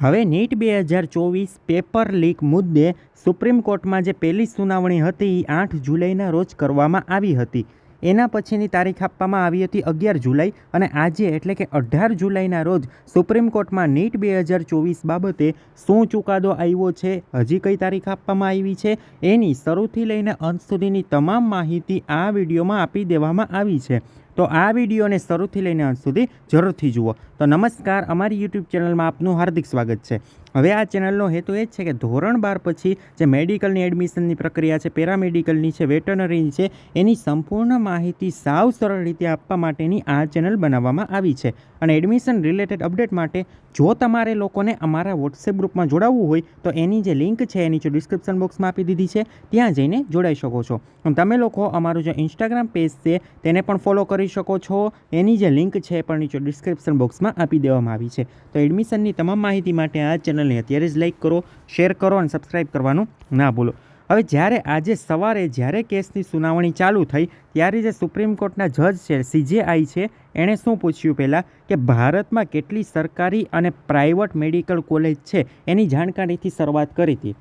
હવે નીટ બે હજાર ચોવીસ પેપર લીક મુદ્દે સુપ્રીમ કોર્ટમાં જે પહેલી સુનાવણી હતી એ આઠ જુલાઈના રોજ કરવામાં આવી હતી. એના પછીની તારીખ આપવામાં આવી હતી અગિયાર જુલાઈ અને આજે એટલે કે અઢાર જુલાઈના રોજ સુપ્રીમ કોર્ટમાં નીટ બે હજાર ચોવીસ બાબતે શું ચુકાદો આવ્યો છે, હજી કઈ તારીખ આપવામાં આવી છે, એની શરૂથી લઈને અંત સુધીની તમામ માહિતી આ વિડીયોમાં આપી દેવામાં આવી છે. તો આ વિડીયોને શરૂથી લઈને અંત સુધી જરૂરથી જુઓ. તો નમસ્કાર, અમારી યુટ્યુબ ચેનલમાં આપનું હાર્દિક સ્વાગત છે. હવે આ ચેનલનો હેતુ એ જ છે કે ધોરણ બાર પછી જે મેડિકલની એડમિશનની પ્રક્રિયા છે, પેરામેડિકલની છે વેટરનરીની છે, એની સંપૂર્ણ માહિતી સાવ સરળ રીતે આપવા માટેની આ ચેનલ બનાવવામાં આવી છે. અને એડમિશન રિલેટેડ અપડેટ માટે જો તમારે લોકોને અમારા વોટ્સએપ ગ્રુપમાં જોડાવવું હોય, તો એની જે લિંક છે એ નીચે ડિસ્ક્રિપ્શન બોક્સમાં આપી દીધી છે, ત્યાં જઈને જોડાઈ શકો છો. તમે લોકો અમારું જે ઇન્સ્ટાગ્રામ પેજ છે, તેને પણ ફોલો કરી શકો છો. એની જે લિંક છે પણ નીચે ડિસ્ક્રિપ્શન બોક્સમાં આપી દેવામાં આવી છે. તો એડમિશનની તમામ માહિતી માટે આ ચેનલને અત્યારે જ લાઈક કરો, શેર કરો અને સબસ્ક્રાઈબ કરવાનું ના ભૂલો. હવે જ્યારે આજે સવારે જ્યારે કેસની સુનાવણી ચાલુ થઈ, ત્યારે જે સુપ્રીમ કોર્ટના જજ છે, સીજેઆઈ છે, એણે શું પૂછ્યું પહેલાં કે ભારતમાં કેટલી સરકારી અને પ્રાઇવેટ મેડિકલ કોલેજ છે? એની જાણકારીથી શરૂઆત કરી હતી.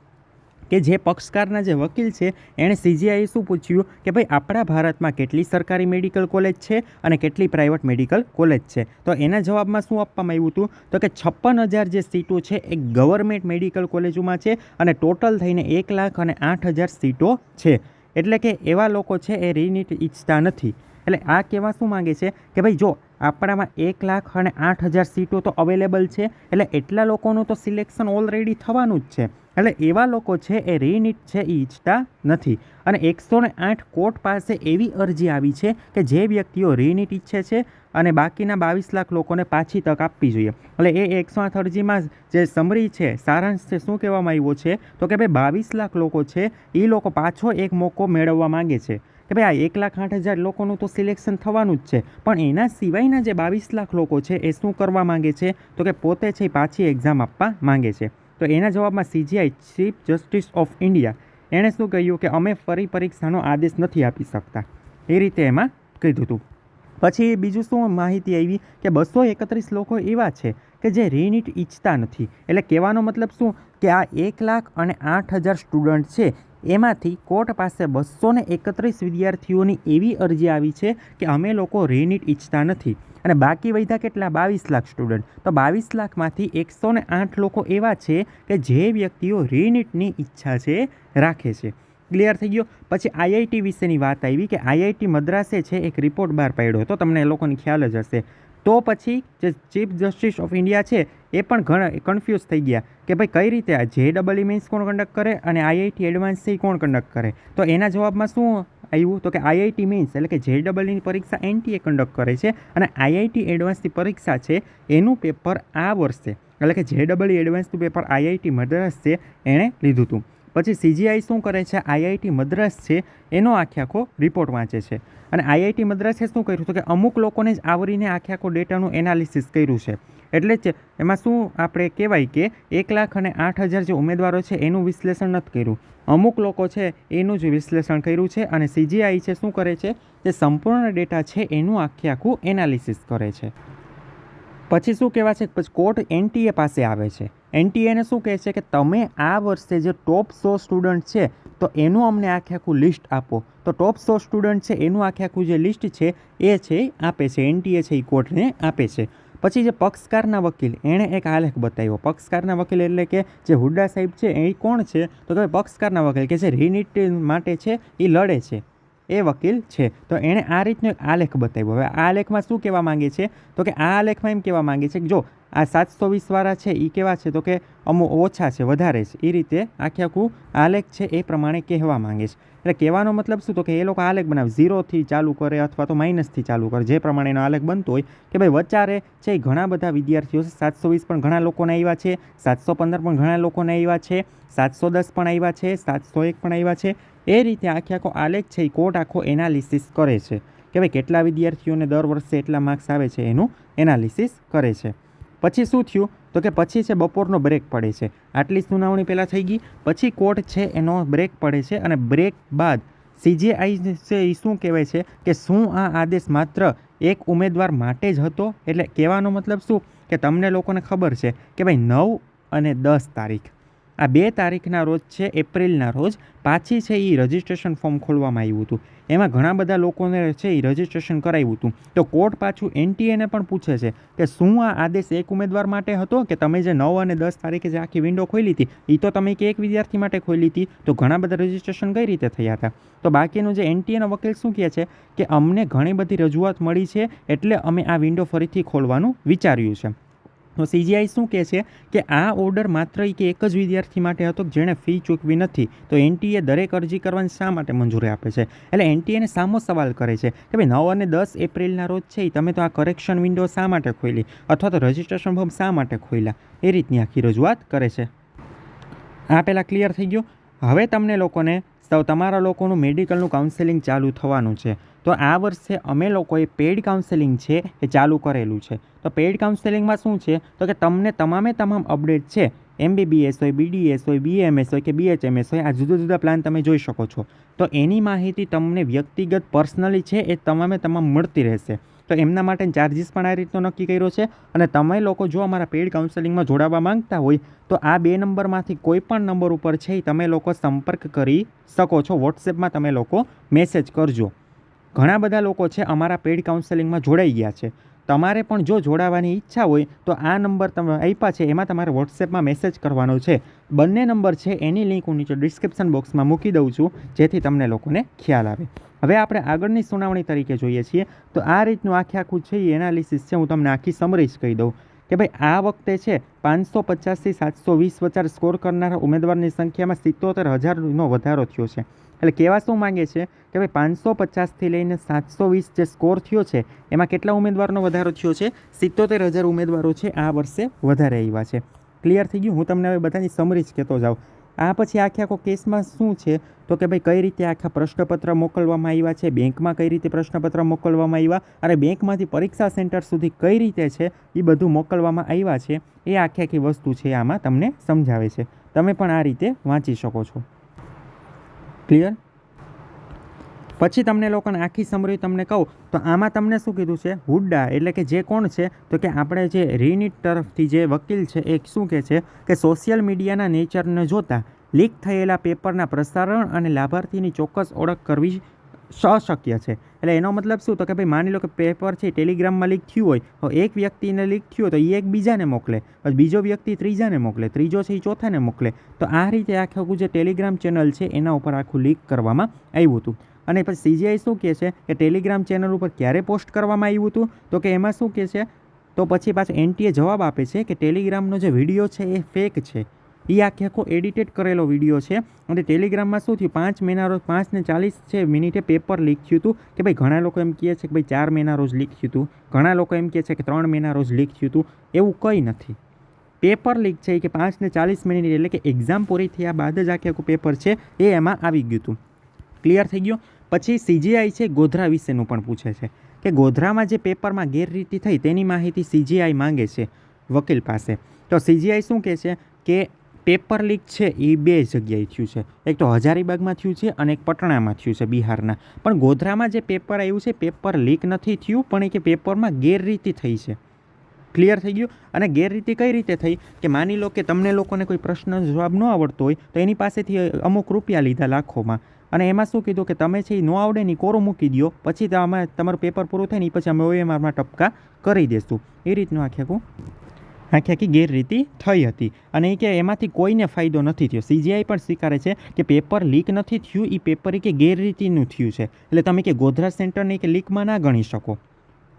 કે જે પક્ષકારના જે વકીલ છે, એણે સીજીઆઈએ શું પૂછ્યું? કે ભાઈ, આપણા ભારતમાં કેટલી સરકારી મેડિકલ કોલેજ છે અને કેટલી પ્રાઇવેટ મેડિકલ કોલેજ છે? તો એના જવાબમાં શું આપવામાં આવ્યું હતું? તો કે છપ્પન હજાર જે સીટો છે એ ગવર્મેન્ટ મેડિકલ કોલેજોમાં છે અને ટોટલ થઈને એક લાખ અને આઠ હજાર સીટો છે. એટલે કે એવા લોકો છે એ રીનીટ ઈચ્છતા નથી. એટલે આ કહેવા શું માંગે છે? કે ભાઈ, જો આપણામાં એક લાખ અને આઠ હજાર સીટો તો અવેલેબલ છે, એટલે એટલા લોકોનું તો સિલેક્શન ઓલરેડી થવાનું જ છે. એટલે એવા લોકો છે, એ રીનિટ છે એ ઈચ્છતા નથી. અને એકસો ને આઠ કોર્ટ પાસે એવી અરજી આવી છે કે જે વ્યક્તિઓ રીનિટ ઈચ્છે છે અને બાકીના બાવીસ લાખ લોકોને પાછી તક આપવી જોઈએ. એટલે એ એકસો આઠ અરજીમાં જે સમરી છે, સારાંશ છે, શું કહેવામાં આવ્યો છે? તો કે ભાઈ બાવીસ લાખ લોકો છે એ લોકો પાછો એક મોકો મેળવવા માંગે છે. કે ભાઈ આ એક લાખ આઠ હજાર લોકોનું તો સિલેક્શન થવાનું જ છે. પણ એના સિવાયના જે બાવીસ લાખ લોકો છે, એ શું કરવા માગે છે? તો કે પોતે છે પાછી એક્ઝામ આપવા માંગે છે. તો એના જવાબમાં CJI chief justice of India એણે શું કહ્યું કે અમે ફરી પરીક્ષાનો આદેશ નથી આપી શકતા? એ રીતે એમાં કીધું હતું. પછી બીજું શું માહિતી આવી કે બસો એકત્રીસ લોકો એવા છે કે જે રીનીટ ઈચ્છતા નથી? એટલે કહેવાનો મતલબ શું? કે આ એક લાખ અને આઠ હજાર સ્ટુડન્ટ છે એમાંથી કોર્ટ પાસે બસો એકત્રીસ વિદ્યાર્થીઓની એવી અરજી આવી છે કે અમે લોકો રીનીટ ઈચ્છતા નથી. અને બાકી વધ્યા કેટલા? બાવીસ લાખ સ્ટુડન્ટ. તો બાવીસ લાખમાંથી એકસો ને આઠ લોકો એવા છે કે જે વ્યક્તિઓ રીનીટની ઈચ્છા છે, રાખે છે. ક્લિયર થઈ ગયો? પછી આઈઆઈટી વિશેની વાત આવી કે આઈઆઈટી મદ્રાસે છે, એક રિપોર્ટ બહાર પાડ્યો હતો. તમને એ લોકોને ખ્યાલ જ હશે. તો પછી જે ચીફ જસ્ટિસ ઓફ ઇન્ડિયા છે, એ પણ ઘણા કન્ફ્યુઝ થઈ ગયા કે ભાઈ કઈ રીતે આ જે ડબલ મીન્સ કોણ કન્ડક્ટ કરે અને આઈઆઈટી એડવાન્સ છે કોણ કન્ડક્ટ કરે? તો એના જવાબમાં શું આવ્યું? તો કે આઈઆઈટી મીન્સ એટલે કે જે ડબલની પરીક્ષા એનટીએ કન્ડક્ટ કરે છે અને આઈઆઈટી એડવાન્સની પરીક્ષા છે, એનું પેપર આ વર્ષે એટલે કે જે ડબલ એડવાન્સનું પેપર આઈઆઈટી મદ્રાસ છે, એણે લીધું હતું. પછી સીજીઆઈ શું કરે છે? આઈઆઈટી મદ્રાસ છે, એનો આખે આખો રિપોર્ટ વાંચે છે. અને આઈઆઈટી મદ્રાસે શું કર્યું તો કે અમુક લોકોને જ આવરીને આખે આખો ડેટાનું એનાલિસિસ કર્યું છે. એટલે જ એમાં શું આપણે કહેવાય કે એક લાખ અને આઠ હજાર જે ઉમેદવારો છે, એનું વિશ્લેષણ નથી કર્યું. અમુક લોકો છે, એનું જ વિશ્લેષણ કર્યું છે અને સીજીઆઈ છે, શું કરે છે? તે સંપૂર્ણ ડેટા છે, એનું આખે આખું એનાલિસિસ કરે છે. પછી શું કહેવાય છે? પછી કોર્ટ એનટીએ પાસે આવે છે. એનટીએને શું કહે છે કે તમે આ વર્ષે જે ટોપ સો સ્ટુડન્ટ છે, તો એનું અમને આખે આખું લિસ્ટ આપો. તો ટોપ સો સ્ટુડન્ટ છે, એનું આખે આખું જે લિસ્ટ છે, એ છે, આપે છે. એનટીએ છે, એ કોર્ટને આપે છે. પછી જે પક્ષકારના વકીલ, એણે એક આલેખ બતાવ્યો. પક્ષકારના વકીલ એટલે કે જે હુડ્ડા સાહેબ છે, એ કોણ છે? તો કે પક્ષકારના વકીલ કે જે રિનિટ માટે છે, એ લડે છે. એ વકીલ છે. તો એણે આ રીતનો એક આલેખ બતાવ્યો. હવે આ આલેખમાં શું કહેવા માંગે છે? તો કે આ આલેખમાં એમ કહેવા માંગે છે કે જો આ સાતસો વીસવાળા છે એ કેવા છે? તો કે અમુક ઓછા છે, વધારે છે. એ રીતે આખે આખું આલેખ છે એ પ્રમાણે કહેવા માંગે છે. એટલે કહેવાનો મતલબ શું? તો કે એ લોકો આલેખ બનાવે. ઝીરોથી ચાલુ કરે અથવા તો માઇનસથી ચાલુ કરે. જે પ્રમાણેનો આલેખ બનતો હોય કે ભાઈ વચારે છે એ ઘણા બધા વિદ્યાર્થીઓ છે. સાતસો વીસ પણ ઘણા લોકોને આવ્યા છે. સાતસો પંદર પણ ઘણા લોકોને આવ્યા છે. સાતસો દસ પણ આવ્યા છે. સાતસો એક પણ આવ્યા છે. એ રીતે આખે આખો આલેખ છે એ કોર્ટ આખો એનાલિસિસ કરે છે કે ભાઈ કેટલા વિદ્યાર્થીઓને દર વર્ષે એટલા માર્ક્સ આવે છે એનું એનાલિસિસ કરે છે. પછી શું થયું? તો કે પછી છે બપોરનો બ્રેક પડે છે. આટલી સુનાવણી પહેલાં થઈ ગઈ, પછી કોર્ટ છે એનો બ્રેક પડે છે અને બ્રેક બાદ સીજેઆઈ છે એ શું કહેવાય છે કે શું આ આદેશ માત્ર એક ઉમેદવાર માટે જ હતો? એટલે કહેવાનો મતલબ શું? કે તમને લોકોને ખબર છે કે ભાઈ નવ અને દસ તારીખ. આ બે તારીખના રોજ છે, એપ્રિલના રોજ. પાછી છે એ રજિસ્ટ્રેશન ફોર્મ ખોલવામાં આવ્યું હતું. એમાં ઘણા બધા લોકોને છે એ રજિસ્ટ્રેશન કરાવ્યું હતું. તો કોર્ટ પાછું એનટીએને પણ પૂછે છે કે શું આ આદેશ એક ઉમેદવાર માટે હતો કે તમે જે નવ અને દસ તારીખે જે આખી વિન્ડો ખોલી હતી એ તો તમે કે એક વિદ્યાર્થી માટે ખોલી હતી? તો ઘણા બધા રજિસ્ટ્રેશન કઈ રીતે થયા હતા? તો બાકીનું જે એનટીએનો વકીલ શું કહે છે કે અમને ઘણી બધી રજૂઆત મળી છે, એટલે અમે આ વિન્ડો ફરીથી ખોલવાનું વિચાર્યું છે. તો સીજીઆઈ શું કહે છે કે આ ઓર્ડર માત્ર કે એક જ વિદ્યાર્થી માટે હતો જેણે ફી ચૂકવી નથી? તો એનટીએ દરેક અરજી કરવાની શા માટે મંજૂરી આપે છે? એટલે એનટીએને સામો સવાલ કરે છે કે ભાઈ નવ અને દસ એપ્રિલના રોજ છે તમે તો આ કરેક્શન વિન્ડો શા માટે ખોલી અથવા તો રજિસ્ટ્રેશન ફોર્મ શા માટે ખોલ્યા એ રીતની આખી રજૂઆત કરે છે. આ પહેલાં ક્લિયર થઈ ગયું. હવે તમને લોકોને, તમારા લોકોનું મેડિકલનું કાઉન્સેલિંગ ચાલુ થવાનું છે. તો આ વર્ષે અમે લોકોએ પેઇડ કાઉન્સેલિંગ છે એ ચાલુ કરેલું છે. તો પેઇડ કાઉન્સેલિંગમાં શું છે? તો કે તમને તમામે તમામ અપડેટ છે. એમબીબીએસ હોય બીડીએસ હોય બીએમએસ હોય કે બીએચએમએસ હોય, આ જુદા જુદા પ્લાન તમે જોઈ શકો છો. તો એની માહિતી તમને વ્યક્તિગત પર્સનલી છે એ તમામે તમામ મળતી રહેશે. તો એમના માટે ચાર્જિસ પણ આ રીતનો નક્કી કર્યો છે. અને તમે લોકો જો અમારા પેઇડ કાઉન્સેલિંગમાં જોડાવા માંગતા હોય, તો આ બે નંબરમાંથી કોઈ પણ નંબર ઉપર છે એ તમે લોકો સંપર્ક કરી શકો છો. વોટ્સએપમાં તમે લોકો મેસેજ કરજો. ઘણા બધા લોકો છે અમારા પેઇડ કાઉન્સેલિંગમાં જોડાઈ ગયા છે. તમારે પણ જો જોડાવાની ઈચ્છા હોય, તો આ નંબર તમે આપ્યા છે, એમાં તમારે વોટ્સએપમાં મેસેજ કરવાનો છે. બંને નંબર છે, એની લિંક હું નીચે ડિસ્ક્રિપ્શન બોક્સમાં મૂકી દઉં છું, જેથી તમને લોકોને ખ્યાલ આવે. હવે આપણે આગળની સુનાવણી તરીકે જોઈએ છીએ. તો આ રીતનું આખે આખું છે, એ એનાલિસિસ છે, હું તમને આખી સમરી કહી દઉં. કે ભાઈ આ વખતે છે પાંચસો પચાસથી સાતસો વીસ વચાર સ્કોર કરનારા ઉમેદવારની સંખ્યામાં સિત્તોતેર હજારનો વધારો થયો છે. એટલે કહેવા શું માંગે છે? કે ભાઈ પાંચસો પચાસથી લઈને સાતસો વીસ જે સ્કોર થયો છે, એમાં કેટલા ઉમેદવારનો વધારો થયો છે? સિત્તોતેર હજાર ઉમેદવારો છે આ વર્ષે વધારે આવ્યા છે. ક્લિયર થઈ ગયું? હું તમને હવે બધાની સમરી જ કહેતો જાઉં. આ પછી આખે આખો કેસમાં શું છે? તો કે ભાઈ કઈ રીતે આખા પ્રશ્નપત્ર મોકલવામાં આવ્યા છે? બેંકમાં કઈ રીતે પ્રશ્નપત્ર મોકલવામાં આવ્યા? અને બેંકમાંથી પરીક્ષા સેન્ટર સુધી કઈ રીતે છે? એ બધું મોકલવામાં આવ્યા છે. એ આખી આખી વસ્તુ છે આમાં તમને સમજાવે છે. તમે પણ આ રીતે વાંચી શકો છો. ક્લિયર પછી તમને લોકોને આખી સમરી તમને કહું, તો આમાં તમને શું કીધું છે? હુડ્ડા, એટલે કે જે કોણ છે? તો કે આપણે જે રીનિટ તરફથી જે વકીલ છે, એ શું કહે છે? કે સોશિયલ મીડિયાના નેચરને જોતાં લીક થયેલા પેપરના પ્રસારણ અને લાભાર્થીની ચોક્કસ ઓળખ કરવી અશક્ય છે. એટલે એનો મતલબ શું? તો કે ભાઈ માની લો કે પેપર છે ટેલિગ્રામમાં લીક થયું હોય, તો એક વ્યક્તિને લીક થયું હોય, તો એ એક બીજાને મોકલે. પછી બીજો વ્યક્તિ ત્રીજાને મોકલે, ત્રીજો છે એ ચોથાને મોકલે. તો આ રીતે આખું જે ટેલિગ્રામ ચેનલ છે, એના ઉપર આખું લીક કરવામાં આવ્યું હતું. અને પછી સીજીઆઈ શું કહે છે કે ટેલિગ્રામ ચેનલ ઉપર ક્યારે પોસ્ટ કરવામાં આવ્યું હતું? તો કે એમાં શું કહે છે? તો પછી પાછું એનટીએ જવાબ આપે છે કે ટેલિગ્રામનો જે વીડિયો છે એ ફેક છે. એ આખે આખો એડિટેડ કરેલો વીડિયો છે. અને ટેલિગ્રામમાં શું થયું? પાંચ મહિના રોજ પાંચ ને ચાલીસ છે મિનિટે પેપર લીક થયું હતું કે ભાઈ ઘણા લોકો એમ કહે છે કે ભાઈ ચાર મહિના રોજ લીક હતું. ઘણા લોકો એમ કહે છે કે ત્રણ મહિના રોજ લીક થયું હતું. એવું કંઈ નથી. પેપર લીક છે કે પાંચને ચાલીસ મિનિટ એટલે કે એક્ઝામ પૂરી થયા બાદ જ આખે આખું પેપર છે એ એમાં આવી ગયું હતું. ક્લિયર થઈ ગયું? પછી સીજીઆઈ છે, ગોધરા વિશેનું પણ પૂછે છે કે ગોધરામાં જે પેપરમાં ગેરરીતિ થઈ તેની માહિતી સીજીઆઈ માંગે છે વકીલ પાસે. તો સીજીઆઈ શું કહે છે કે પેપર લીક છે, એ બે જગ્યાએ થયું છે. એક તો હજારીબાગમાં થયું છે અને એક પટણામાં થયું છે, બિહારના. પણ ગોધરામાં જે પેપર આવ્યું છે, પેપર લીક નથી થયું, પણ એ કે પેપરમાં ગેરરીતિ થઈ છે. ક્લિયર થઈ ગયું? અને ગેરરીતિ કઈ રીતે થઈ? કે માની લો કે તમને લોકોને કોઈ પ્રશ્ન જવાબ ન આવડતો હોય, તો એની પાસેથી અમુક રૂપિયા લીધા લાખોમાં. અને એમાં શું કીધું કે તમે છે એ ન આવડે ને કોરો મૂકી દો પછી અમે તમારું પેપર પૂરું થાય ને એ પછી અમે ઓએમઆરમાં ટપકા કરી દઈશું એ રીતનું આખે આખું, આખી આખી ગેરરીતિ થઈ હતી. અને એ કે એમાંથી કોઈને ફાયદો નથી થયો. સીજીઆઈ પણ સ્વીકારે છે કે પેપર લીક નથી થયું એ પેપર કે ગેરરીતિનું થયું છે. એટલે તમે કે ગોધરા સેન્ટરને કે લીકમાં ના ગણી શકો.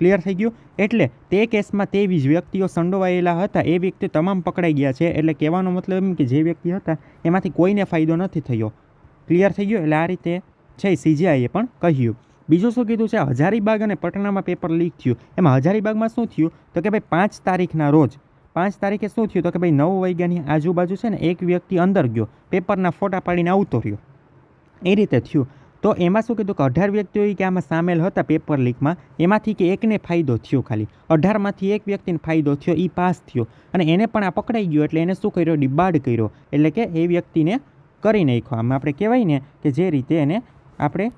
ક્લિયર થઈ ગયું? એટલે તે કેસમાં તે વીજ વ્યક્તિઓ સંડોવાયેલા હતા. એ વ્યક્તિ તમામ પકડાઈ ગયા છે. એટલે કહેવાનો મતલબ એમ કે જે વ્યક્તિ હતા, એમાંથી કોઈને ફાયદો નથી થયો. ક્લિયર થઈ ગયો એટલે આ રીતે છે સીજીઆઈએ પણ કહ્યું. બીજું શું કીધું છે? હજારીબાગ અને પટનામાં પેપર લીક થયું. એમાં હજારીબાગમાં શું થયું? તો કે ભાઈ પાંચ તારીખના રોજ, પાંચ તારીખે શું થયું? તો કે ભાઈ નવ વાગ્યાની આજુબાજુ છે ને એક વ્યક્તિ અંદર ગયો, પેપરના ફોટા પાડીને આવતો રહ્યો. એ રીતે થયું. તો એમાં શું કીધું? કે અઢાર વ્યક્તિઓ કે આમાં સામેલ હતા પેપર લીકમાં એમાંથી કે એકને ફાયદો થયો ખાલી. અઢારમાંથી એક વ્યક્તિને ફાયદો થયો એ પાસ થયો. અને એને પણ આ પકડાઈ ગયો એટલે એને શું કર્યો? ડિબાડ કર્યો. એટલે કે એ વ્યક્તિને કરી નાખ્યો. આમાં આપણે કહેવાય ને કે જે રીતે એને આપણે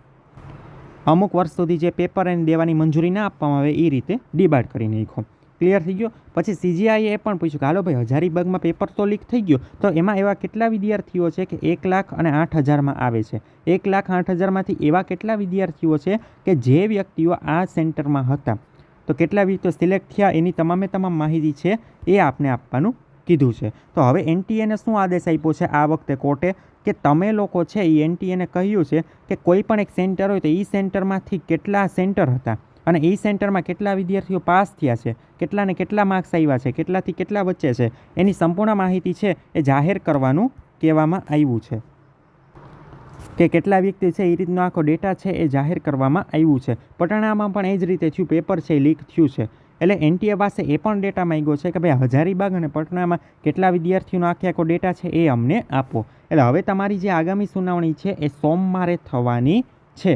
અમુક વર્ષ સુધી જે પેપર એને દેવાની મંજૂરી ના આપવામાં આવે એ રીતે ડિબાડ કરી નાખ્યો. ક્લિયર થઈ ગયો? પછી સીજીઆઈએ એ પણ પૂછ્યું કે, હાલો ભાઈ, હજારી બગમાં પેપર તો લીક થઈ ગયો. તો એમાં એવા કેટલા વિદ્યાર્થીઓ છે કે એક લાખ અને આઠ હજારમાં આવે છે? એક લાખ આઠ હજારમાંથી એવા કેટલા વિદ્યાર્થીઓ છે કે જે વ્યક્તિઓ આ સેન્ટરમાં હતા? તો કેટલા વ્યક્તિઓ સિલેક્ટ થયા એની તમામે તમામ માહિતી છે એ આપને આપવાનું કીધું છે. તો હવે એનટીએને શું આદેશ આપ્યો છે આ વખતે કોર્ટે? કે તમે લોકો છે એ એનટીએને કહ્યું છે કે કોઈ પણ એક સેન્ટર હોય તો એ સેન્ટરમાંથી કેટલા સેન્ટર હતા? અને એ સેન્ટરમાં કેટલા વિદ્યાર્થીઓ પાસ થયા છે? કેટલાને કેટલા માર્ક્સ આવ્યા છે? કેટલાથી કેટલા વચ્ચે છે? એની સંપૂર્ણ માહિતી છે એ જાહેર કરવાનું કહેવામાં આવ્યું છે. કે કેટલા વ્યક્તિ છે એ રીતનો આખો ડેટા છે એ જાહેર કરવામાં આવ્યું છે. પટણામાં પણ એ જ રીતે થયું. પેપર છે લીક થયું છે. એટલે એનટીએ પાસે એ પણ ડેટા માંગ્યો છે કે ભાઈ હજારીબાગ અને પટનામાં કેટલા વિદ્યાર્થીઓનો આખે આખો ડેટા છે એ અમને આપો. એટલે હવે તમારી જે આગામી સુનાવણી છે એ સોમવારે થવાની છે.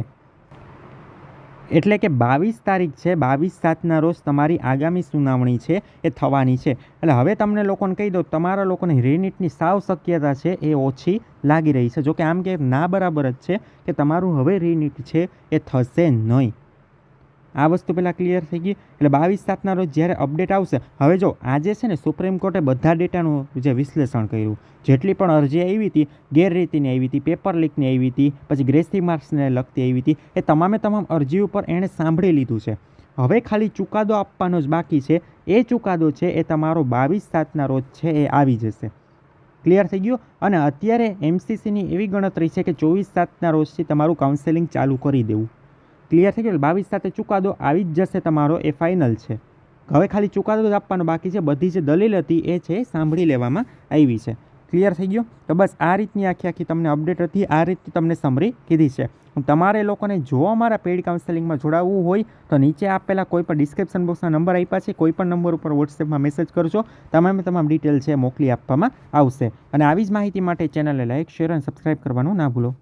એટલે કે બાવીસ તારીખ છે, બાવીસ સાતના રોજ તમારી આગામી સુનાવણી છે એ થવાની છે. એટલે હવે તમને લોકોને કહી દો તમારા લોકોને રીનીટની સાવ શક્યતા છે એ ઓછી લાગી રહી છે. જોકે આમ કે ના બરાબર જ છે કે તમારું હવે રીનીટ છે એ થશે નહીં. આ વસ્તુ પહેલાં ક્લિયર થઈ ગઈ. એટલે બાવીસ સાતના રોજ જ્યારે અપડેટ આવશે, હવે જો આજે છે ને સુપ્રીમ કોર્ટે બધા ડેટાનું જે વિશ્લેષણ કર્યું, જેટલી પણ અરજી આવી હતી, ગેરરીતિની આવી હતી પેપર લીકની આવી હતી, પછી ગ્રેસી માર્ક્સને લગતી આવી હતી, એ તમામે તમામ અરજી ઉપર એણે સાંભળી લીધું છે. હવે ખાલી ચુકાદો આપવાનો જ બાકી છે. એ ચુકાદો છે એ તમારો બાવીસ સાતના રોજ છે એ આવી જશે. ક્લિયર થઈ ગયું? અને અત્યારે એમસીસીની એવી ગણતરી છે કે ચોવીસ સાતના રોજથી તમારું કાઉન્સેલિંગ ચાલુ કરી દેવું. ક્લિયર થઈ ગયું? બાવીસ સાથે ચુકાદો આવી જ જશે તમારો, એ ફાઇનલ છે. હવે ખાલી ચુકાદો જ આપવાનો બાકી છે. બધી જે દલીલ હતી એ છે સાંભળી લેવામાં આવી છે. ક્લિયર થઈ ગયો? તો બસ આ રીતની આખી આખી તમને અપડેટ હતી, આ રીતની તમને સમરી કીધી છે. તમારે લોકોને જો અમારા પેઇડ કાઉન્સેલિંગમાં જોડાવવું હોય, તો નીચે આપેલા કોઈ પણ ડિસ્ક્રિપ્શન બોક્સના નંબર આપ્યા છે. કોઈ પણ નંબર ઉપર વોટ્સએપમાં મેસેજ કરજો. તમામે તમામ ડિટેલ છે મોકલી આપવામાં આવશે. અને આવી જ માહિતી માટે ચેનલને લાઇક શેર અને સબસ્ક્રાઇબ કરવાનું ના ભૂલો.